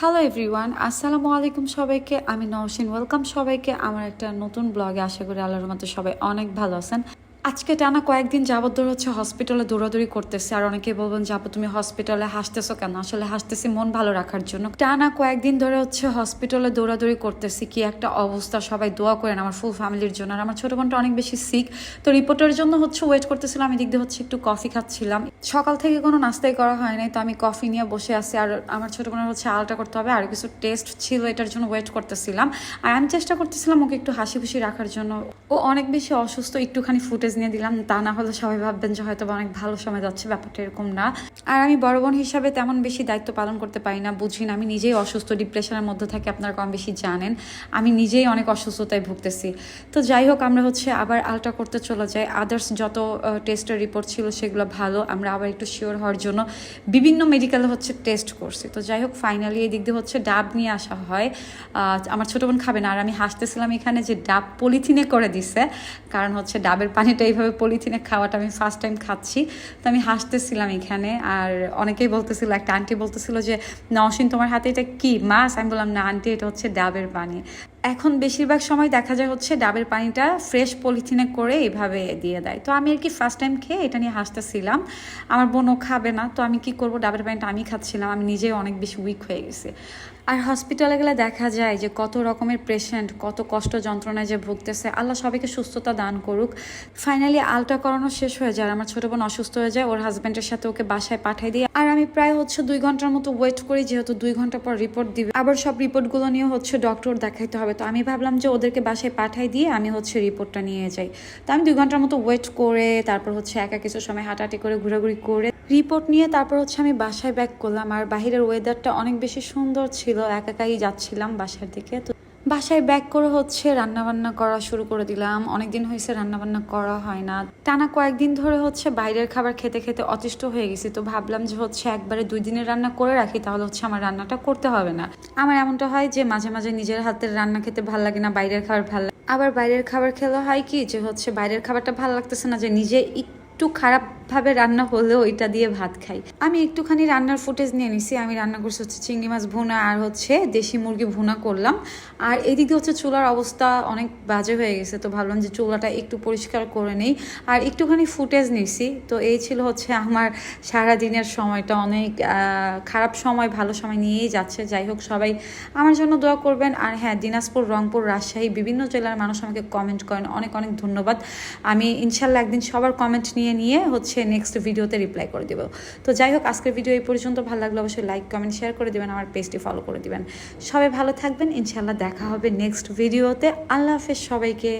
Hello everyone আসসালামু আলাইকুম সবাইকে। আমি নওশিন। ওয়েলকাম সবাইকে। আমার একটা নতুন ব্লগে আশা করি আল্লাহর মতো সবাই অনেক ভালো আছেন। আজকে টানা কয়েকদিন যাবত ধরে হচ্ছে হসপিটালে দৌড়াদৌড়ি করতেছে, আর অনেকে বলবেন যাব তুমি হসপিটালে হাসতেছো কেন? আসলে হাসতেছি মন ভালো রাখার জন্য। টানা কয়েকদিন ধরে হচ্ছে হসপিটালে দৌড়াদৌড়ি করতেছি, কি একটা অবস্থা, সবাই দোয়া করেন আমার ফুল ফ্যামিলির জন্য। আর আমার ছোট বোনটা অনেক বেশি সিক তো রিপোর্টের জন্য হচ্ছে ওয়েট করতেছিলাম, আমি দিক দিয়ে হচ্ছে একটু কফি খাচ্ছিলাম। সকাল থেকে কোনো নাস্তাই করা হয় নাই, তো আমি কফি নিয়ে বসে আছি, আর আমার ছোট বোনের হচ্ছে আলটা করতে হবে, আর কিছু টেস্ট ছিল, এটার জন্য ওয়েট করতেছিলাম। আর আমি চেষ্টা করতেছিলাম ওকে একটু হাসি খুশি রাখার জন্য। ও অনেক বেশি অসুস্থ, একটুখানি ফুটেজ নিয়ে দিলাম, তা না হলে সবাই ভাববেন যে হয়তো অনেক ভালো সময় যাচ্ছে, ব্যাপারটা এরকম না। আর আমি বড় বোন হিসাবে তেমন বেশি দায়িত্ব পালন করতে পারি না, বুঝি না। আমি নিজেই অসুস্থ, ডিপ্রেশনের মধ্যে থাকি, আপনারা কম বেশি জানেন। আমি নিজেই অনেক অসুস্থতায় ভুগতেছি। তো যাই হোক, আমরা হচ্ছে আবার আলট্রা করতে চলে যাই। আদার্স যত টেস্টের রিপোর্ট ছিল সেগুলো ভালো, আমরা আবার একটু শিওর হওয়ার জন্য বিভিন্ন মেডিকেলে হচ্ছে টেস্ট করছি। তো যাই হোক ফাইনালি এই দিক দিয়ে হচ্ছে ডাব নিয়ে আসা হয়। আমার ছোট বোন খাবে না, আর আমি হাসতেছিলাম এখানে যে ডাব পলিথিনে করে দিছে, কারণ হচ্ছে ডাবের পানিটা এইভাবে পলিথিনে খাওয়াটা আমি ফার্স্ট টাইম খাচ্ছি। তো আমি হাসতেছিলাম এখানে আর অনেকেই বলতেছিল, একটা আন্টি বলতেছিল যে, নওশিন, তোমার হাতে এটা কি? মাছ? আমি বললাম, না আন্টি এটা হচ্ছে ডাবের পানি। এখন বেশিরভাগ সময় দেখা যায় হচ্ছে ডাবের পানিটা ফ্রেশ পলিথিনে করে এইভাবে দিয়ে দেয়। তো আমি আর কি ফার্স্ট টাইম খেয়ে এটা নিয়ে হাসতেছিলাম। আমার বোনও খাবে না, তো আমি কি করব? ডাবের পানিটা আমি খাচ্ছিলাম, আমি নিজেই অনেক বেশি উইক হয়ে গেছি। আর হসপিটালে গেলে দেখা যায় যে কত রকমের পেশেন্ট কত কষ্ট যন্ত্রণায় যে ভুগতেছে, আল্লাহ সবাইকে সুস্থতা দান করুক। ফাইনালি আলটা করানো শেষ হয়ে যায় আমার ছোট বোন অসুস্থ হয়ে যায়, ওর হাজব্যান্ডের সাথে ওকে বাসায় পাঠিয়ে দিই। আর আমি প্রায় হচ্ছে দুই ঘণ্টার মতো ওয়েট করি, যেহেতু দুই ঘণ্টা পর রিপোর্ট দিবে। আবার সব রিপোর্টগুলো নিয়ে হচ্ছে ডক্টর দেখাইতে হবে। তো আমি ভাবলাম যে ওদেরকে বাসায় পাঠাই দিয়ে আমি হচ্ছে রিপোর্টটা নিয়ে যাই। তো আমি দুই ঘণ্টার মতো ওয়েট করে, তারপর হচ্ছে একা কিছু সময় হাঁটাহাঁটি করে, ঘোরাঘুরি করে রিপোর্ট নিয়ে তারপর হচ্ছে আমি বাসায় ব্যাক করলাম। আর বাহিরের ওয়েদারটা অনেক বেশি সুন্দর ছিল একাকাই যাচ্ছিলাম বাসার দিকে। তো বাসায় ব্যাক করে হচ্ছে রান্না বান্না করা শুরু করে দিলাম। অনেকদিন হয়েছে রান্না বান্না করা হয় না। টানা কয়েকদিন ধরে হচ্ছে বাইরের খাবার খেতে খেতে অতিষ্ঠ হয়ে গেছি। তো ভাবলাম যে হচ্ছে একবারে দুই দিনের রান্না করে রাখি, তাহলে হচ্ছে আমার রান্নাটা করতে হবে না। আমার এমনটা হয় যে মাঝে মাঝে নিজের হাতের রান্না খেতে ভালো লাগে না, বাইরের খাবার ভালো লাগে আবার বাইরের খাবার খেলে হয় কি যে হচ্ছে বাইরের খাবারটা ভালো লাগতেছে না, যে নিজে একটু খারাপভাবে রান্না হলেও ওইটা দিয়ে ভাত খাই। আমি একটুখানি রান্নার ফুটেজ নিয়ে নিছি। আমি রান্না করছি হচ্ছে চিংড়ি মাছ ভুনা আর হচ্ছে দেশি মুরগি ভুনা করলাম। আর এদিকে হচ্ছে চুলার অবস্থা অনেক বাজে হয়ে গেছে, তো ভাবলাম যে চুলাটা একটু পরিষ্কার করে নেই। আর একটুখানি ফুটেজ নিছি। তো এই ছিল হচ্ছে আমার সারা দিনের সময়টা। অনেক খারাপ সময়, ভালো সময় নিয়েই যাচ্ছে। যাই হোক, সবাই আমার জন্য দোয়া করবেন। আর হ্যাঁ দিনাজপুর, রংপুর, রাজশাহী, বিভিন্ন জেলার মানুষ আমাকে কমেন্ট করেন। অনেক অনেক ধন্যবাদ। আমি ইনশাল্লাহ একদিন সবার কমেন্ট নিয়ে নিয়ে হচ্ছে নেক্সট ভিডিওতে রিপ্লাই করে দেবো। তো যাই হোক, আজকের ভিডিও এই পর্যন্ত। ভালো লাগলে অবশ্যই লাইক কমেন্ট শেয়ার করে দেবেন, আমার পেজটি ফলো করে দেবেন। সবাই ভালো থাকবেন। ইনশাল্লাহ দেখা হবে নেক্সট ভিডিওতে আল্লাহ হাফেজ সবাইকে।